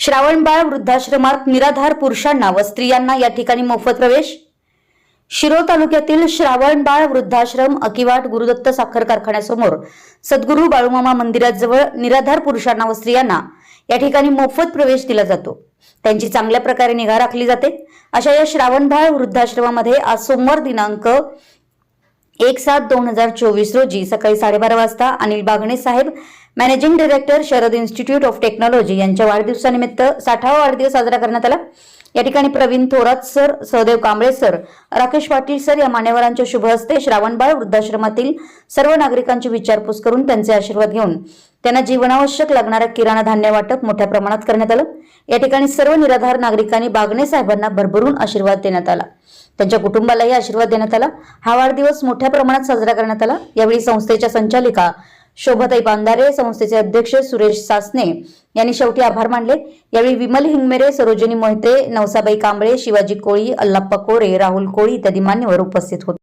श्रावणबाळ वृद्धाश्रमात निराधार पुरुषांना व स्त्रियांना या ठिकाणी मोफत प्रवेश. शिरोळ तालुक्यातील श्रावणबाळ वृद्धाश्रम अकिवाट गुरुदत्त साखर कारखान्यासमोर सद्गुरू बाळूमामा मंदिराजवळ निराधार पुरुषांना व स्त्रियांना या ठिकाणी मोफत प्रवेश दिला जातो. त्यांची चांगल्या प्रकारे निगा राखली जाते. अशा या श्रावणबाळ वृद्धाश्रमामध्ये आज सोमवार दिनांक एक सात दोन हजार चोवीस रोजी सकाळी साडेबारा वाजता अनिल बागणे साहेब managing director Sharad institute of technology यांच्या वाढदिवसानिमित्त साठावा वाढदिवस साजरा करण्यात आला. या ठिकाणी Pravin Thorat sir Sahdev Kamble sir Rakesh Patil sir या मान्यवरांच्या शुभ हस्ते श्रावणबाळ वृद्धाश्रमातील सर्व नागरिकांची विचारपूस करून त्यांचे आशीर्वाद घेऊन त्यांना जीवनावश्यक लागणारं किराणा धान्य वाटप मोठ्या प्रमाणात करण्यात आलं. या ठिकाणी सर्व निराधार नागरिकांनी बागणे साहेबांना भरभरून आशीर्वाद देण्यात आला. त्यांच्या कुटुंबालाही आशीर्वाद देण्यात आला. हा वाढदिवस मोठ्या प्रमाणात साजरा करण्यात आला. यावेळी संस्थेच्या संचालिका शोभाताई बांधारे संस्थेचे अध्यक्ष सुरेश सासने यांनी शेवटी आभार मानले. यावेळी विमल हिंगमेरे सरोजिनी मोहिते नवसाबाई कांबळे शिवाजी कोळी अल्लाप्पा कोरे राहुल कोळी इत्यादी मान्यवर उपस्थित होते.